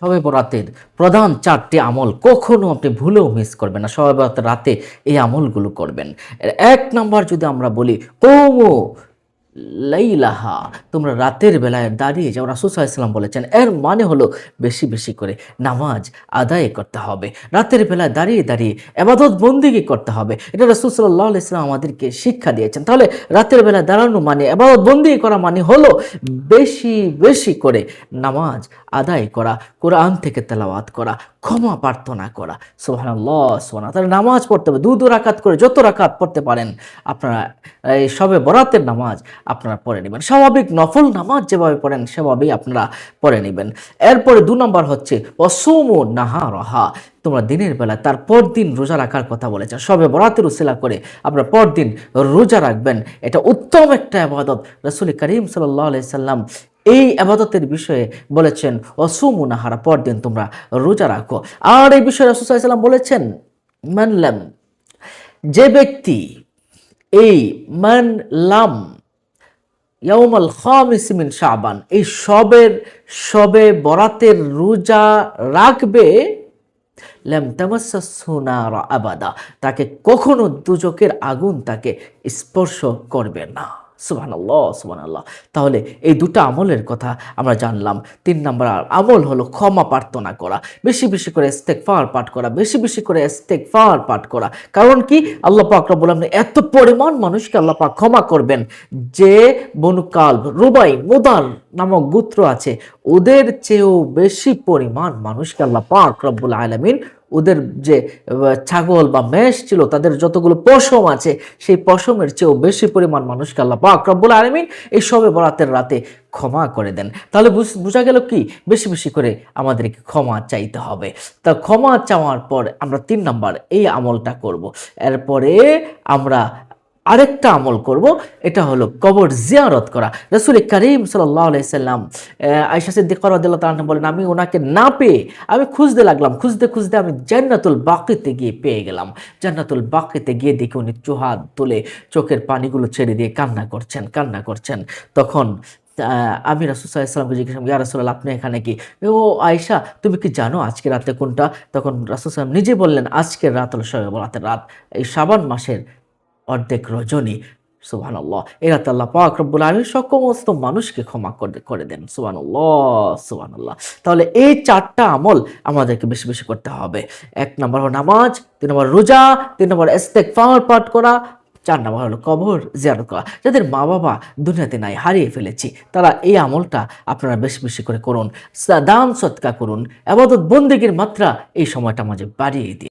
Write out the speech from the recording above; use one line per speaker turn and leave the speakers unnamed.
সবে বরাতের প্রধান চারটি আমল কখনো আপনি ভুলেও মিস করবেন না, সবে বরাতের রাতে এই আমলগুলো করবেন। এক নাম্বার যদি আমরা বলি কৌমো লাইলাহা, তোমরা রাতের বেলায় দাঁড়িয়ে যাও। রাসুল ইসলাম বলেছেন, এর মানে হলো বেশি বেশি করে নামাজ আদায় করতে হবে। রাতের বেলায় দাঁড়িয়ে দাঁড়িয়ে এবাদত বন্দিগি করতে হবে। এটা রাসুল সাল্লাহ ইসলাম আমাদেরকে শিক্ষা দিয়েছেন। তাহলে রাতের বেলায় দাঁড়ানো মানে এবাদত বন্দি করা মানে হলো বেশি বেশি করে নামাজ আদায় করা, কোরআন থেকে তেলাওয়াত করা ক্ষমা প্রার্থনা করা। সোহানাল্লাহ সোহানা তাহলে নামাজ পড়তে হবে। দু দু রাকাত করে যত রাকাত পড়তে পারেন, আপনারা এই সবে বরাতের নামাজ আপনারা পড়ে নেবেন। স্বাভাবিক নফল নামাজ যেভাবে পড়েন, সেভাবেই আপনারা পড়ে নেবেন। এরপরে দু নম্বর হচ্ছে অসুমু নাহা রহা তোমরা দিনের বেলা তার পর দিন রোজা রাখার কথা বলেছেন সবে বরাতের উসিলা করে আপনারা পরদিন রোজা রাখবেন। এটা উত্তম একটা আবাদত রসুল করিম সাল্লাহ সাল্লাম এই আবাদতের বিষয়ে বলেছেন, অসুমু নাহারা, পরদিন তোমরা রোজা রাখো। আর এই বিষয়ে রসুলাম বলেছেন মানলাম যে ব্যক্তি এই মানলাম ইয়াউমাল খামিস মিন শাবান, এই সবের, সবে বরাতের রোজা রাখবে ল্যাম তামাসা সোনার আবাদা, তাকে কখনো দুজকের আগুন তাকে স্পর্শ করবে না। সুবাহ আল্লাহ সুবাহ আল্লাহ তাহলে এই দুটো আমলের কথা আমরা জানলাম। তিন নম্বর আমল হলো ক্ষমা প্রার্থনা করা। বেশি বেশি করে ইস্তেকফার পাঠ করা, বেশি বেশি করে ইস্তেকফার পাঠ করা। কারণ কি? আল্লাহ পাক রব্বুল আলামিন এত পরিমাণ মানুষকে আল্লাহ পাক ক্ষমা করবেন। যে বনুকাল রুবাই মুদার নামক গোত্র আছে, ওদের চেয়েও বেশি পরিমাণ মানুষকে আল্লাহ পাক রব্বুল আলামিন ওদের যে ছাগল বা মেষ ছিল, তাদের যতগুলো পশম আছে, সেই পশমের চেয়েও বেশি পরিমাণ মানুষকে আল্লাহ পাক রব্বুল আলমিন এই সবে বরাতের রাতে ক্ষমা করে দেন। তাহলে বুঝ- বোঝা গেল কি? বেশি বেশি করে আমাদেরকে ক্ষমা চাইতে হবে। তা ক্ষমা চাওয়ার পর আমরা তিন নাম্বার এই আমলটা করব। এরপরে আমরা আরেকটা আমল করব, এটা হলো কবর জিয়ারত করা। রসুল করিম সাল্লাম আয়সা সিদ্দিক বলেন, আমি ওনাকে না পেয়ে আমি খুঁজতে লাগলাম, খুঁজতে খুঁজতে আমি জান্নাতুল বাকিতে গিয়ে পেয়ে গেলাম। জান্নাতুল বাকিতে গিয়ে দেখি উনি চোহাত তুলে চোখের পানিগুলো ছেড়ে দিয়ে কান্না করছেন কান্না করছেন। তখন আমি রাসুসাহ ইসলামকে জিজ্ঞেস ইয়া রাসুল্লাহ আপনি এখানে কি? ও আয়সা তুমি কি জানো আজকে রাতে কোনটা? তখন রাসুল সাল্লাম নিজে বললেন, আজকের রাত হলো শবে রাতের রাত। এই শ্রাবণ মাসের অর্ধেক রজনী। সুবাহ আল্লাহ এ রাতে আল্লাহ পাক রব্বুল আলমী সমস্ত মানুষকে ক্ষমা করে করে দেন। সুবাহ আল্লাহ সুবাহ আল্লাহ তাহলে এই চারটা আমল আমাদেরকে বেশি বেশি করতে হবে। এক নম্বর হলো নামাজ, তিন নম্বর রোজা, তিন নম্বর এস্তেক ফাওয়ার পাঠ করা, চার নম্বর হলো কবর জিয়ারত করা। যাদের মা বাবা দুনিয়াতে নাই, হারিয়ে ফেলেছি, তারা এই আমলটা আপনারা বেশি বেশি করে করুন। দান সৎকা করুন। আবাদত বন্দিগির মাত্রা এই সময়টা মাঝে বাড়িয়ে দিন।